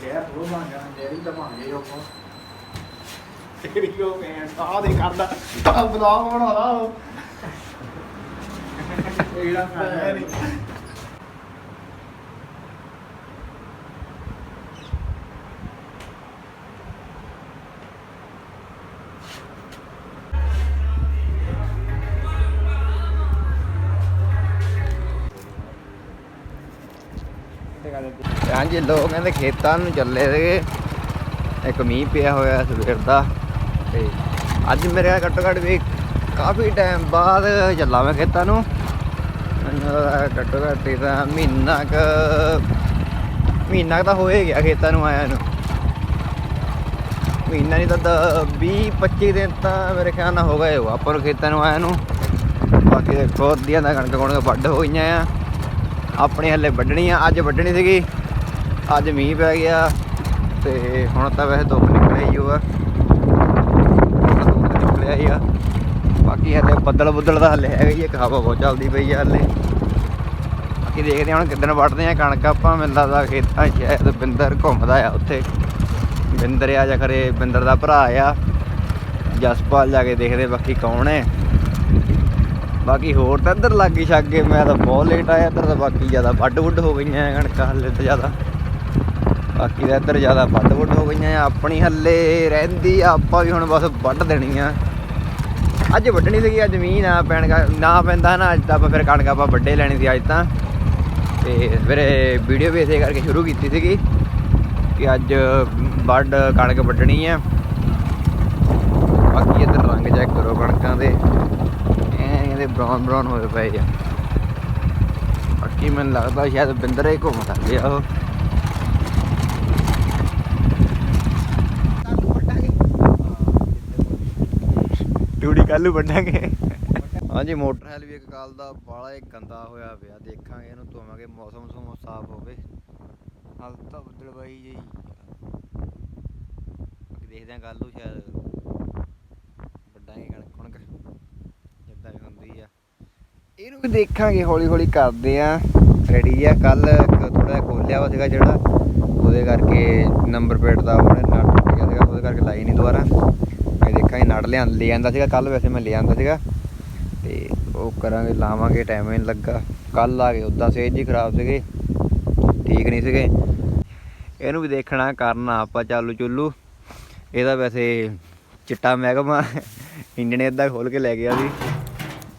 ਕਹਿ ਤੋ ਜਾਣਾ ਡੈਡੀ ਤਾਂ ਗਏ ਉਹ ਤੇਰੀ ਕੋ ਮੈਂ ਸਾਹ ਦੇ ਕਰਦਾ ਤਾਂ ਬਲੌਗ ਬਣਾਉਂਦਾ ਉਹ ਇਹੜਾ ਮੈਂ ਨਹੀਂ। ਹਾਂਜੀ, ਲੋਕ ਕਹਿੰਦੇ ਖੇਤਾਂ ਨੂੰ ਚੱਲੇ ਸੀਗੇ। ਇੱਕ ਮੀਂਹ ਪਿਆ ਹੋਇਆ ਸਵੇਰ ਦਾ ਤੇ ਅੱਜ ਮੇਰੇ ਘੱਟੋ ਘੱਟ ਵੀ ਕਾਫੀ ਟਾਈਮ ਬਾਅਦ ਚੱਲਾ ਮੈਂ ਖੇਤਾਂ ਨੂੰ। ਮੈਨੂੰ ਘੱਟੋ ਘੱਟ ਤਾਂ ਮਹੀਨਾ ਕ, ਮਹੀਨਾ ਕੁ ਤਾਂ ਹੋਏ ਗਿਆ ਖੇਤਾਂ ਨੂੰ ਆਇਆ ਨੂੰ। ਮਹੀਨਾ ਨਹੀਂ ਤਾਂ 20 25 ਦਿਨ ਤਾਂ ਮੇਰੇ ਖਿਆਲ ਨਾਲ ਹੋ ਗਏ ਹੋ ਆਪਾਂ ਨੂੰ ਖੇਤਾਂ ਨੂੰ ਆਇਆ ਨੂੰ। ਬਾਕੀ ਦੇਖੋ ਦੀਆਂ ਦਾ ਕਣਕ ਕਣਕ ਵੱਢ ਹੋ ਗਈਆਂ ਆ। ਆਪਣੀ ਹੱਲੇ ਵੱਢਣੀ ਆ। ਅੱਜ ਵੱਢਣੀ ਸੀਗੀ। ਅੱਜ ਮੀਂਹ ਪੈ ਗਿਆ ਤੇ ਹੁਣ ਤਾਂ ਵੈਸੇ ਧੁੱਪ ਨਿਕਲਿਆ ਹੀ ਹੋਆ ਨਿਕਲਿਆ ਹੀ ਆ। ਬਾਕੀ ਹੱਲੇ ਬੱਦਲ ਬੁੱਦਲ ਦਾ ਹੱਲੇ ਹੈਗਾ ਹੀ ਇੱਕ ਹਵਾ ਬਹੁਤ ਚੱਲਦੀ ਪਈ ਆ ਹੱਲੇ। ਬਾਕੀ ਦੇਖਦੇ ਹਾਂ ਹੁਣ ਕਿੱਦਣ ਵੱਢਦੇ ਆ। ਕਣਕ ਆਪਾਂ ਮਿਲਦਾ ਲੱਗਦਾ ਖੇਤਾਂ ਸ਼ਾਇਦ ਬਿੰਦਰ ਘੁੰਮਦਾ ਆ ਉੱਥੇ। ਬਿੰਦਰ ਆ ਜਾਂ ਖਰੇ ਬਿੰਦਰ ਦਾ ਭਰਾ ਆ। ਜਸਪਾਲ ਜਾ ਕੇ ਦੇਖਦੇ ਬਾਕੀ ਕੌਣ ਹੈ ਬਾਕੀ ਹੋਰ ਤਾਂ ਇੱਧਰ ਲੱਗੀ ਛੱਗੇ ਮੈਂ ਤਾਂ ਬਹੁਤ ਲੇਟ ਆਇਆ ਇੱਧਰ ਤਾਂ ਬਾਕੀ ਜ਼ਿਆਦਾ ਵੱਡ ਵੁੱਡ ਹੋ ਗਈਆਂ ਕਣਕਾਂ ਹੱਲੇ ਤਾਂ ਜ਼ਿਆਦਾ। ਬਾਕੀ ਤਾਂ ਇੱਧਰ ਜ਼ਿਆਦਾ ਵੱਡ ਵੁੱਡ ਹੋ ਗਈਆਂ ਆਪਣੀ ਹੱਲੇ ਰਹਿੰਦੀ ਆ, ਆਪਾਂ ਵੀ ਹੁਣ ਬਸ ਵੱਢ ਦੇਣੀ ਆ। ਅੱਜ ਵੱਢਣੀ ਸੀਗੀ, ਅੱਜ ਮੀਂਹ ਨਾ ਪੈਣ ਨਾ ਪੈਂਦਾ ਨਾ, ਅੱਜ ਤਾਂ ਆਪਾਂ ਫਿਰ ਕਣਕ ਆਪਾਂ ਵੱਡੇ ਲੈਣੀ ਸੀ ਅੱਜ ਤਾਂ। ਤੇ ਫਿਰ ਵੀਡੀਓ ਵੀ ਇਸੇ ਕਰਕੇ ਸ਼ੁਰੂ ਕੀਤੀ ਸੀਗੀ ਕਿ ਅੱਜ ਵੱਢ, ਕਣਕ ਵੱਢਣੀ ਆ। ਬਾਕੀ ਇੱਧਰ ਰੰਗ ਚੈੱਕ ਕਰੋ ਕਣਕਾਂ ਦੇ। ਇਹਦੇ ਬਰਾਊਨ ਬਰਾਊਨ ਹੋਏ ਪਏ ਆ। ਬਾਕੀ ਮੈਨੂੰ ਲੱਗਦਾ ਸ਼ਾਇਦ ਬਿੰਦਰੇ ਘੁੰਮਦਾ ਗਿਆ ਉਹ। ਟੂੜੀ ਕੱਲੂ ਵੱਢਾਂਗੇ ਹਾਂਜੀ ਮੋਟਰਸਾਈਕਲ ਵੀ ਇੱਕ ਗੱਲ ਦਾ ਬਾਲਾ ਹੀ ਗੰਦਾ ਹੋਇਆ ਪਿਆ। ਦੇਖਾਂਗੇ ਇਹਨੂੰ ਧੋਵਾਂਗੇ ਮੌਸਮ ਸੋਮ ਸਾਫ਼ ਹੋਵੇ। ਹਾਲ ਤਾਂ ਬੱਦਲ ਬਾਈ ਜੀ ਦੇਖਦੇ ਆਂ ਕੱਲ ਨੂੰ ਸ਼ਾਇਦ ਵੱਡਾਂਗੇ ਕਣਕ ਕਣਕ ਜਿੱਦਾਂ ਵੀ ਹੁੰਦੀ ਆ ਇਹਨੂੰ ਵੀ ਦੇਖਾਂਗੇ, ਹੌਲੀ ਹੌਲੀ ਕਰਦੇ ਆ। ਰੈਡੀ ਆ ਕੱਲ ਥੋੜਾ ਜਿਹਾ ਖੋਲਿਆ ਵਾ ਸੀਗਾ ਜਿਹੜਾ। ਉਹਦੇ ਕਰਕੇ ਨੰਬਰ ਪਲੇਟ ਦਾ ਉਹਨੇ ਨਟ ਟੁੱਟ ਗਿਆ ਸੀਗਾ, ਉਹਦੇ ਕਰਕੇ ਲਾਈ ਨਹੀਂ ਦੁਬਾਰਾ। ਮੈਂ ਦੇਖਾਂਗੇ, ਨਟ ਲਿਆਂ ਲੈ ਆਂਦਾ ਸੀਗਾ ਕੱਲ ਵੈਸੇ ਮੈਂ ਲੈ ਆਂਦਾ ਸੀਗਾ। ਤੇ ਉਹ ਕਰਾਂਗੇ, ਲਾਵਾਂਗੇ ਟਾਈਮ ਹੀ ਨਹੀਂ ਲੱਗਾ। ਕੱਲ ਆ ਗਏ ਉਦਾਂ ਸੇਜ ਜੀ ਖਰਾਬ ਸੀਗੇ, ਠੀਕ ਨਹੀਂ ਸੀਗੇ। ਇਹਨੂੰ ਵੀ ਦੇਖਣਾ, ਕਰਨਾ ਆਪਾਂ ਚਾਲੂ ਚੁੱਲੂ। ਇਹਦਾ ਵੈਸੇ ਚਿੱਟਾ ਮਹਿਕਮਾ, ਇੰਜਣ ਇਦਾਂ ਖੋਲ ਕੇ ਲੈ ਗਿਆ ਸੀ।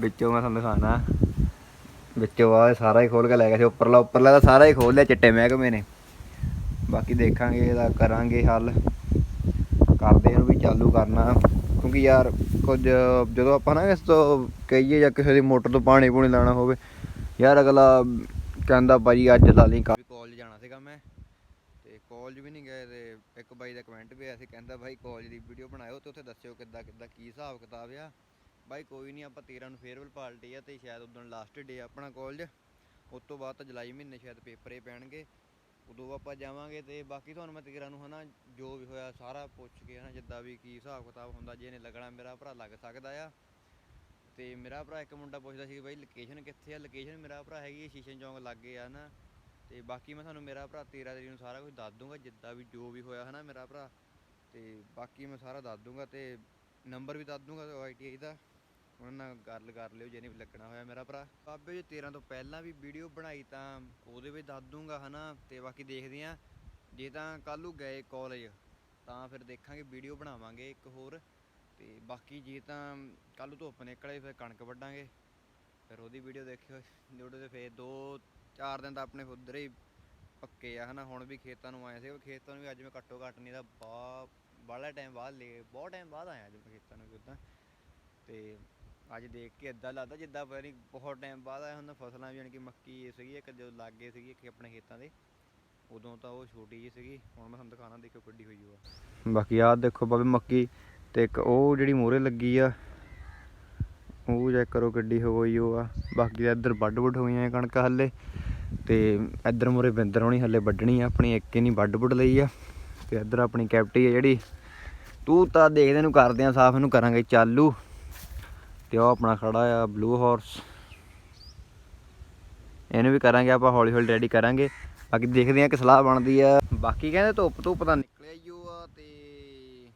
ਵਿੱਚੋਂ ਮੈਂ ਤੁਹਾਨੂੰ ਦਿਖਾਣਾ ਵਿੱਚੋਂ ਆ ਸਾਰਾ ਹੀ ਖੋਲ ਕੇ ਲੈ ਗਿਆ ਸੀ। ਉੱਪਰਲਾ ਉੱਪਰਲਾ ਤਾਂ ਸਾਰਾ ਹੀ ਖੋਲ ਲਿਆ ਚਿੱਟੇ ਮਹਿਕਮੇ ਨੇ। ਬਾਕੀ ਦੇਖਾਂਗੇ ਇਹਦਾ ਕਰਾਂਗੇ ਹੱਲ। ਕਰਦੇ ਇਹਨੂੰ ਵੀ ਚਾਲੂ ਕਰਨਾ। ਕਿਉਂਕਿ ਯਾਰ, ਕੁਝ ਜਦੋਂ ਆਪਾਂ ਨਾ ਇਸ ਤੋਂ ਕਹੀਏ ਜਾਂ ਕਿਸੇ ਦੀ ਮੋਟਰ ਤੋਂ ਪਾਣੀ ਪੂਣੀ ਲੈਣਾ ਹੋਵੇ, ਯਾਰ ਅਗਲਾ ਕਹਿੰਦਾ ਭਾਈ ਅੱਜ ਲਾ ਲਈ ਕਾਲਜ ਜਾਣਾ ਸੀਗਾ ਮੈਂ। ਤੇ ਕਾਲਜ ਵੀ ਨਹੀਂ ਗਏ ਤੇ ਇੱਕ ਬਾਈ ਦਾ ਕਮੈਂਟ ਵੀ ਆਇਆ ਸੀ, ਕਹਿੰਦਾ ਭਾਈ ਕਾਲਜ ਦੀ ਵੀਡੀਓ ਬਣਾਇਓ ਤੇ ਉੱਥੇ ਦੱਸਿਓ ਕਿੱਦਾਂ ਕਿੱਦਾਂ ਕੀ ਹਿਸਾਬ ਕਿਤਾਬ ਆ। ਬਾਈ ਕੋਈ ਨਹੀਂ, ਆਪਾਂ 13 ਨੂੰ ਫੇਅਰਵੈਲ ਪਾਰਟੀ ਆ ਤੇ ਸ਼ਾਇਦ ਉਦੋਂ ਲਾਸਟ ਡੇ ਆਪਣਾ ਕਾਲਜ ਉਸ ਤੋਂ ਬਾਅਦ ਤਾਂ ਜੁਲਾਈ ਮਹੀਨੇ ਸ਼ਾਇਦ ਪੇਪਰ ਹੀ ਪੈਣਗੇ। ਉਦੋਂ ਆਪਾਂ ਜਾਵਾਂਗੇ ਤੇ ਬਾਕੀ ਤੁਹਾਨੂੰ ਮੈਂ 13 ਨੂੰ ਹਨਾ, ਜੋ ਵੀ ਹੋਇਆ ਸਾਰਾ ਪੁੱਛ ਕੇ ਹਨਾ, ਜਿੱਦਾਂ ਵੀ ਕੀ ਹਿਸਾਬ ਕਿਤਾਬ ਹੁੰਦਾ, ਜੇ ਇਹਨੇ ਲੱਗਣਾ ਮੇਰਾ ਭਰਾ ਲੱਗ ਸਕਦਾ ਆ। ਤੇ ਮੇਰਾ ਭਰਾ ਇੱਕ ਮੁੰਡਾ ਪੁੱਛਦਾ ਸੀ ਬਾਈ ਲੋਕੇਸ਼ਨ ਕਿੱਥੇ ਆ? ਲੋਕੇਸ਼ਨ ਮੇਰਾ ਭਰਾ ਹੈਗੀ ਹੈ ਸ਼ੀਸ਼ਨ ਚੌਂਕ ਲਾਗੇ ਆ ਨਾ। ਤੇ ਬਾਕੀ ਮੈਂ ਤੁਹਾਨੂੰ ਮੇਰਾ ਭਰਾ 13 ਤਰੀਕ ਨੂੰ ਸਾਰਾ ਕੁਝ ਦੱਸ ਦੂੰਗਾ, ਜਿੱਦਾਂ ਵੀ ਜੋ ਵੀ ਹੋਇਆ ਹਨਾ ਮੇਰਾ ਭਰਾ। ਤੇ ਬਾਕੀ ਮੈਂ ਸਾਰਾ ਦੱਸ ਦੂੰਗਾ ਤੇ ਨੰਬਰ ਵੀ ਦੱਸ ਦੂੰਗਾ ਆਈਟੀਆਈ ਦਾ। ਉਹਨਾਂ ਨਾਲ ਗੱਲ ਕਰ ਲਿਓ ਜਿਹਨੇ ਵੀ ਲੱਗਣਾ ਹੋਇਆ ਮੇਰਾ ਭਰਾ। ਬਾਬੇ ਜੀ 13 ਤੋਂ ਪਹਿਲਾਂ ਵੀ ਵੀਡੀਓ ਬਣਾਈ ਤਾਂ ਉਹਦੇ ਵਿੱਚ ਦੱਸ ਦੂੰਗਾ ਹਨਾ, ਤੇ ਬਾਕੀ ਦੇਖਦੇ ਆ ਜੇ ਤਾਂ ਕੱਲ੍ਹ ਨੂੰ ਗਏ ਕਾਲਜ ਤਾਂ ਫਿਰ ਦੇਖਾਂਗੇ, ਵੀਡੀਓ ਬਣਾਵਾਂਗੇ ਇੱਕ ਹੋਰ। ਤੇ ਬਾਕੀ ਜੇ ਤਾਂ ਕੱਲ੍ਹ ਨੂੰ ਧੁੱਪ ਨਿਕਲੇ, ਫਿਰ ਕਣਕ ਵੱਢਾਂਗੇ। ਫਿਰ ਉਹਦੀ ਵੀਡੀਓ ਦੇਖਿਓ। ਜਿਹੜੇ ਤੇ ਫਿਰ ਦੋ, ਚਾਰ ਦਿਨ ਤਾਂ ਆਪਣੇ ਉਧਰ ਹੀ ਪੱਕੇ ਆ ਹਨਾ। ਹੁਣ ਵੀ ਖੇਤਾਂ ਨੂੰ ਆਏ ਸੀ ਖੇਤਾਂ ਨੂੰ ਵੀ ਅੱਜ ਮੈਂ ਘੱਟੋ ਘੱਟ ਨਹੀਂ ਤਾਂ ਬਾ, ਬਾਹਲਾ ਟਾਈਮ ਬਾਅਦ ਲੈ, ਬਹੁਤ ਟਾਈਮ ਬਾਅਦ ਆਇਆ ਅੱਜ ਮੈਂ ਖੇਤਾਂ ਨੂੰ ਵੀ ਉੱਦਾਂ। ਤੇ ਅੱਜ ਦੇਖ ਕੇ ਇਦਾਂ ਲੱਗਦਾ ਜਿੱਦਾਂ ਪਤਾ ਨਹੀਂ ਬਹੁਤ ਟਾਈਮ ਬਾਅਦ ਆਇਆ ਹੁੰਦਾ ਫਸਲਾਂ ਵੀ ਯਾਨੀ ਕਿ ਮੱਕੀ ਸੀਗੀ, ਇੱਕ ਜਦੋਂ ਲਾਗੇ ਸੀਗੀ, ਇੱਕ ਆਪਣੇ ਖੇਤਾਂ ਦੇ। ਉਦੋਂ ਤਾਂ ਉਹ ਛੋਟੀ ਜਿਹੀ ਸੀਗੀ, ਹੁਣ ਮੈਂ ਤੁਹਾਨੂੰ ਦਿਖਾਣਾ ਦੇਖੋ ਕਿੱਡੀ ਹੋਈ ਉਹ ਬਾਕੀ ਆਹ ਦੇਖੋ ਬਾਬੇ ਮੱਕੀ ਤੇ ਇੱਕ ਉਹ ਜਿਹੜੀ ਮੂਹਰੇ ਲੱਗੀ ਆ, ਉਹ ਚੈੱਕ ਕਰੋ ਕਿੱਡੀ ਹੋ ਗਈ ਉਹ ਆ। ਬਾਕੀ ਤਾਂ ਇੱਧਰ ਵੱਢ ਵੁੱਢ ਹੋਈਆਂ ਆ ਕਣਕਾਂ ਹੱਲੇ, ਤੇ ਇੱਧਰ ਮੂਹਰੇ ਬਿੰਦਰ ਹੋਣੀ ਹੱਲੇ ਵੱਢਣੀ ਆ, ਆਪਣੀ ਇੱਕ ਹੀ ਨਹੀਂ ਵੱਢ ਵੁੱਢ ਲਈ ਆ, ਤੇ ਇੱਧਰ ਆਪਣੀ ਕੈਪਟੀ ਆ ਜਿਹੜੀ। ਤੂੰ ਤਾਂ ਦੇਖਦੇ ਨੂੰ ਕਰਦੇ ਆ, ਸਾਫ਼ ਇਹਨੂੰ ਕਰਾਂਗੇ, ਚਾਲੂ ਤੇ ਉਹ ਆਪਣਾ ਖੜਾ ਆ ਬਲੂ ਹਾਰਸ ਇਹਨੂੰ ਵੀ ਕਰਾਂਗੇ ਆਪਾਂ ਹੌਲੀ ਹੌਲੀ ਰੈਡੀ ਕਰਾਂਗੇ। ਬਾਕੀ ਦੇਖਦੇ ਆ ਕਿ ਸਲਾਹ ਬਣਦੀ ਆ। ਬਾਕੀ ਕਹਿੰਦੇ ਧੁੱਪ ਧੁੱਪ ਤਾਂ ਨਿਕਲਿਆ ਹੀ ਉਹ ਆ ਤੇ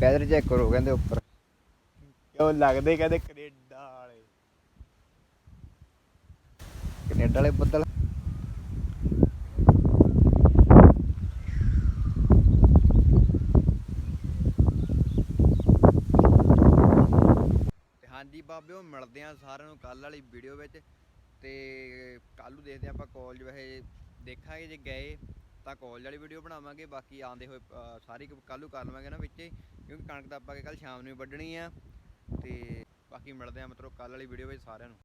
ਵੈਦਰ ਚੈੱਕ ਕਰੋ ਕਹਿੰਦੇ ਉੱਪਰ। ਕਿਉਂ ਲੱਗਦੇ ਕਹਿੰਦੇ ਕੈਨੇਡਾ ਵਾਲੇ। ਕੈਨੇਡਾ ਵਾਲੇ ਬੱਦਲ ਤੇ ਹਾਂਜੀ ਬਾਬਿਓ ਮਿਲਦੇ ਆ ਸਾਰਿਆਂ ਨੂੰ ਕੱਲ ਵਾਲੀ ਵੀਡੀਓ ਵਿੱਚ ਤੇ ਕੱਲ ਨੂੰ ਦੇਖਦੇ ਆ ਆਪਾਂ ਕਾਲਜ ਵੈਸੇ ਦੇਖਾਂਗੇ, ਜੇ ਗਏ ਤਾਂ ਕਾਲਜ ਵਾਲੀ ਵੀਡੀਓ ਬਣਾਵਾਂਗੇ, ਬਾਕੀ ਆਉਂਦੇ ਹੋਏ ਸਾਰੀ ਕੱਲ ਨੂੰ ਕਰ ਲਵਾਂਗੇ ਨਾ ਵਿੱਚੇ, ਕਿਉਂਕਿ ਕਣਕ ਤਾਂ ਆਪਾਂ ਕੱਲ ਸ਼ਾਮ ਨੂੰ ਵੱਢਣੀ ਆ ਤੇ ਬਾਕੀ ਮਿਲਦੇ ਆ ਮਤਲਬ ਕੱਲ ਵਾਲੀ ਵੀਡੀਓ ਵਿੱਚ ਸਾਰਿਆਂ ਨੂੰ।